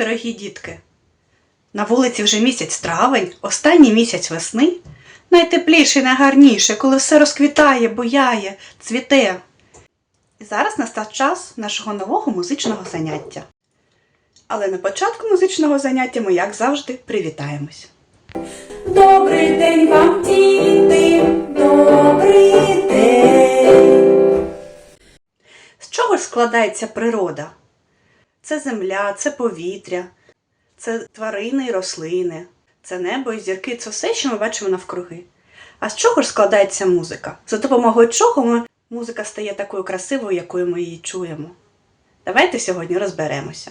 дорогі дітки! На вулиці вже місяць травень, останній місяць весни. Найтепліший, найгарніший, коли все розквітає, буяє, цвіте. І зараз настав час нашого нового музичного заняття. Але на початку музичного заняття ми, як завжди, привітаємось. Добрий день вам, діти, добрий день. З чого ж складається природа? Це земля, це повітря, це тварини і рослини, це небо і зірки, це все, що ми бачимо навкруги. А з чого ж складається музика? За допомогою чого ми, музика стає такою красивою, якою ми її чуємо? Давайте сьогодні розберемося.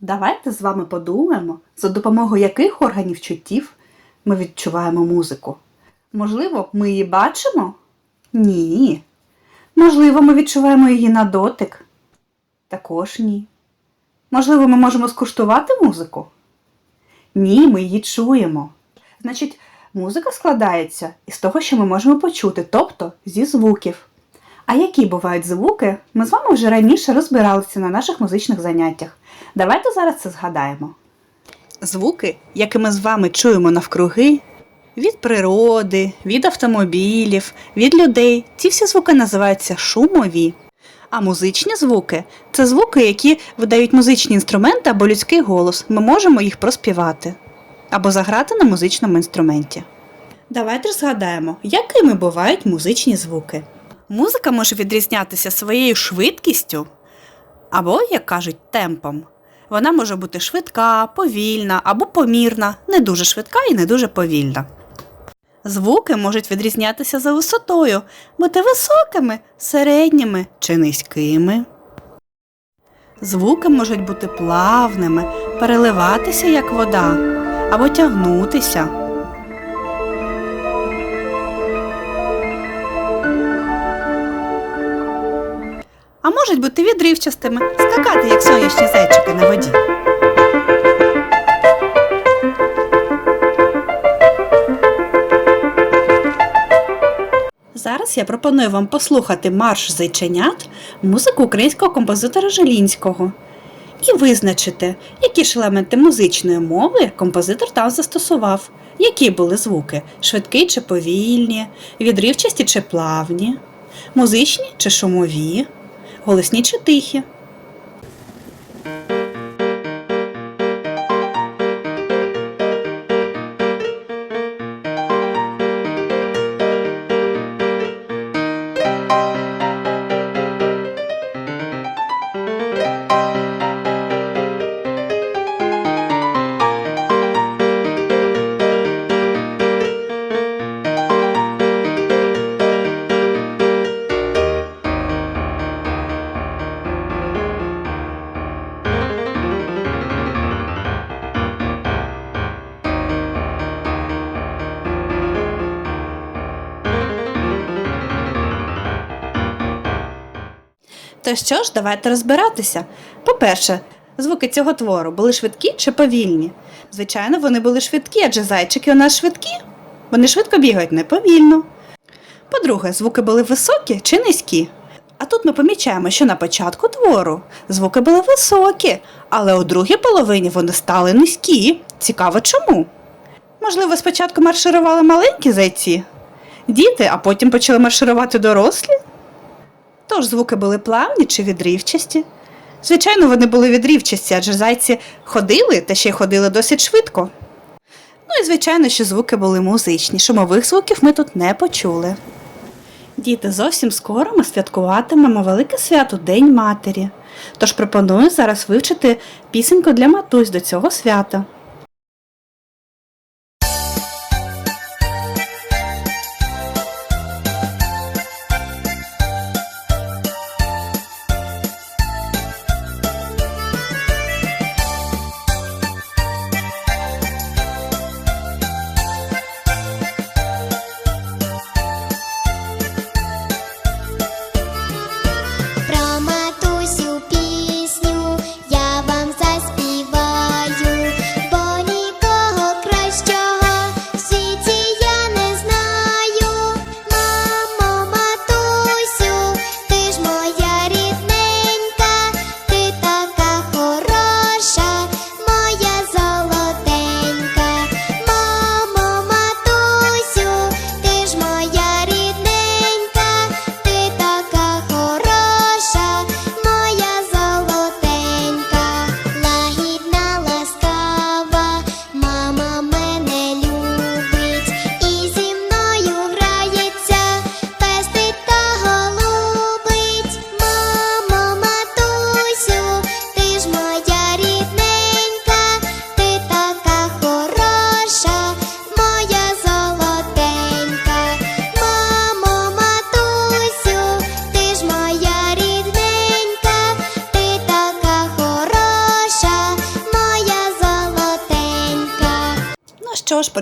Давайте з вами подумаємо, за допомогою яких органів чуттів ми відчуваємо музику. Можливо, ми її бачимо? Ні. Можливо, ми відчуваємо її на дотик? Також ні. Можливо, ми можемо скуштувати музику? Ні, ми її чуємо. Значить, музика складається із того, що ми можемо почути, тобто зі звуків. А які бувають звуки, ми з вами вже раніше розбиралися на наших музичних заняттях. Давайте зараз це згадаємо. Звуки, які ми з вами чуємо навкруги, від природи, від автомобілів, від людей, ці всі звуки називаються шумові. А музичні звуки це звуки, які видають музичні інструменти або людський голос. Ми можемо їх проспівати або заграти на музичному інструменті. Давайте ж згадаємо, якими бувають музичні звуки. Музика може відрізнятися своєю швидкістю або, як кажуть, темпом. Вона може бути швидка, повільна або помірна, не дуже швидка і не дуже повільна. Звуки можуть відрізнятися за висотою, бути високими, середніми чи низькими. Звуки можуть бути плавними, переливатися як вода або тягнутися. А можуть бути відривчастими, скакати як сонячні зайчики на воді. Зараз я пропоную вам послухати марш зайченят, музику українського композитора Желінського і визначити, які ж елементи музичної мови композитор там застосував, які були звуки? Швидкі чи повільні, відривчасті чи плавні, музичні чи шумові, голосні чи тихі. То що ж, давайте розбиратися. По-перше, звуки цього твору були швидкі чи повільні? Звичайно, вони були швидкі, адже зайчики у нас швидкі. Вони швидко бігають не повільно. По-друге, звуки були високі чи низькі. А тут ми помічаємо, що на початку твору звуки були високі, але у другій половині вони стали низькі. Цікаво чому? Можливо, спочатку марширували маленькі зайці, діти, а потім почали марширувати дорослі? Тож звуки були плавні чи відривчасті? Звичайно, вони були відривчасті, адже зайці ходили та ще й ходили досить швидко. Ну і звичайно, що звуки були музичні. Шумових звуків ми тут не почули. Діти, зовсім скоро ми святкуватимемо велике свято День Матері. Тож пропоную зараз вивчити пісеньку для матусь до цього свята.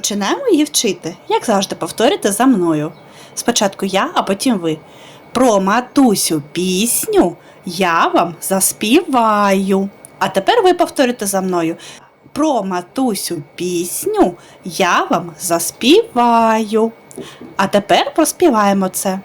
Починаємо її вчити. Як завжди, повторюйте за мною. Спочатку я, а потім ви. Про матусю пісню я вам заспіваю. А тепер ви повторюйте за мною. Про матусю пісню я вам заспіваю. А тепер проспіваємо це.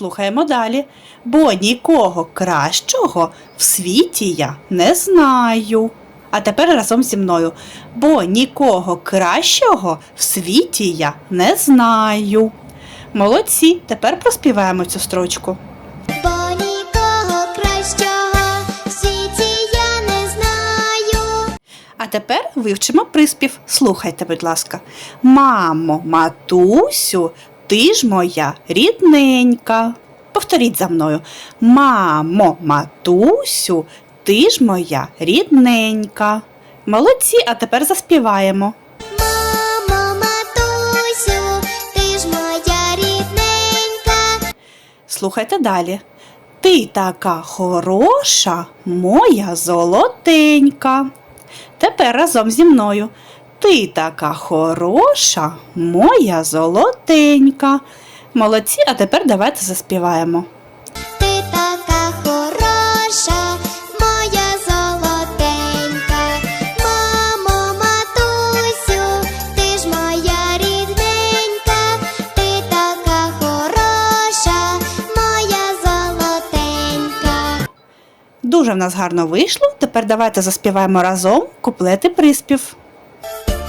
Слухаємо далі. Бо нікого кращого в світі я не знаю. А тепер разом зі мною. Бо нікого кращого в світі я не знаю. Молодці, тепер проспіваємо цю строчку. Бо нікого кращого в світі я не знаю. А тепер вивчимо приспів. Слухайте, будь ласка. Мамо, матусю, ти ж моя рідненька. Повторіть за мною. Мамо, матусю, ти ж моя рідненька. Молодці, а тепер заспіваємо. Мамо, матусю, ти ж моя рідненька. Слухайте далі. Ти така хороша, моя золотенька. Тепер разом зі мною. Ти така хороша, моя золотенька. Молодці, а тепер давайте заспіваємо. Ти така хороша, моя золотенька. Мамо, матусю, ти ж моя рідненька. Ти така хороша, моя золотенька. Дуже в нас гарно вийшло. Тепер давайте заспіваємо разом куплети приспів. Про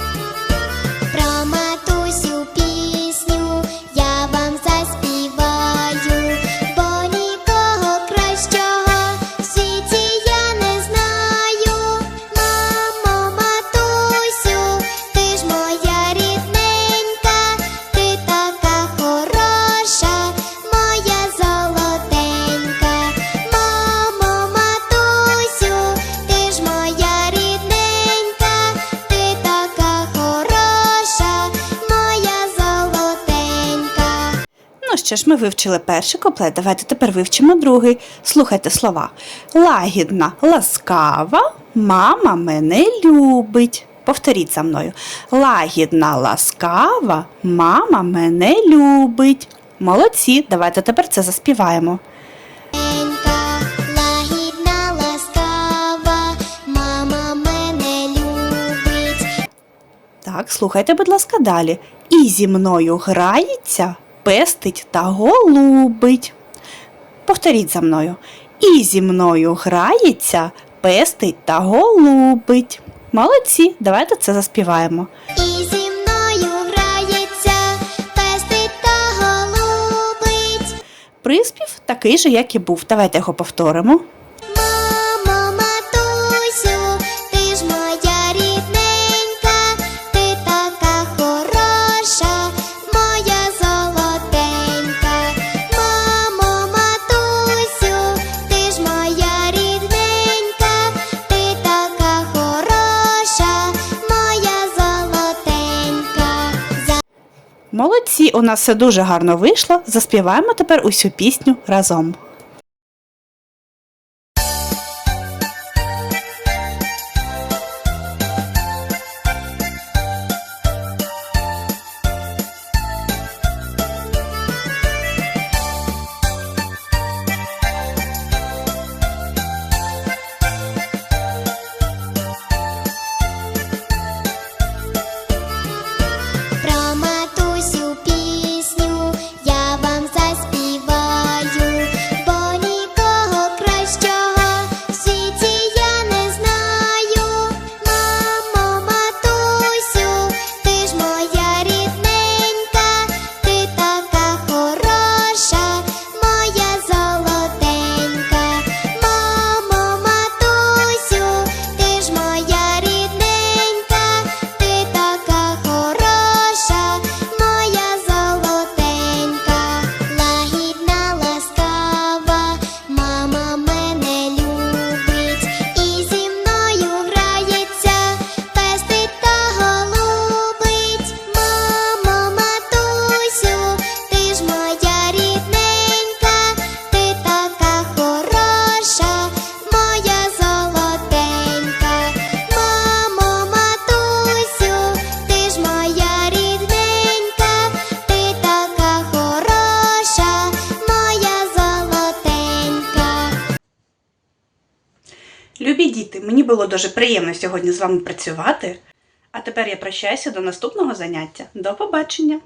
що ж, ми вивчили перший куплет. Давайте тепер вивчимо другий. Слухайте слова. Лагідна, ласкава, мама мене любить. Повторіть за мною. Лагідна, ласкава, мама мене любить. Молодці, давайте тепер це заспіваємо. Лагідна, ласкава, мама мене любить. Так, слухайте, будь ласка, далі. І зі мною грається, пестить та голубить. Повторіть за мною. І зі мною грається, пестить та голубить. Молодці, давайте це заспіваємо. І зі мною грається, пестить та голубить. Приспів такий же, як і був. Давайте його повторимо. Молодці, у нас все дуже гарно вийшло. Заспіваємо тепер усю пісню разом. Було дуже приємно сьогодні з вами працювати. А тепер я прощаюся до наступного заняття. До побачення!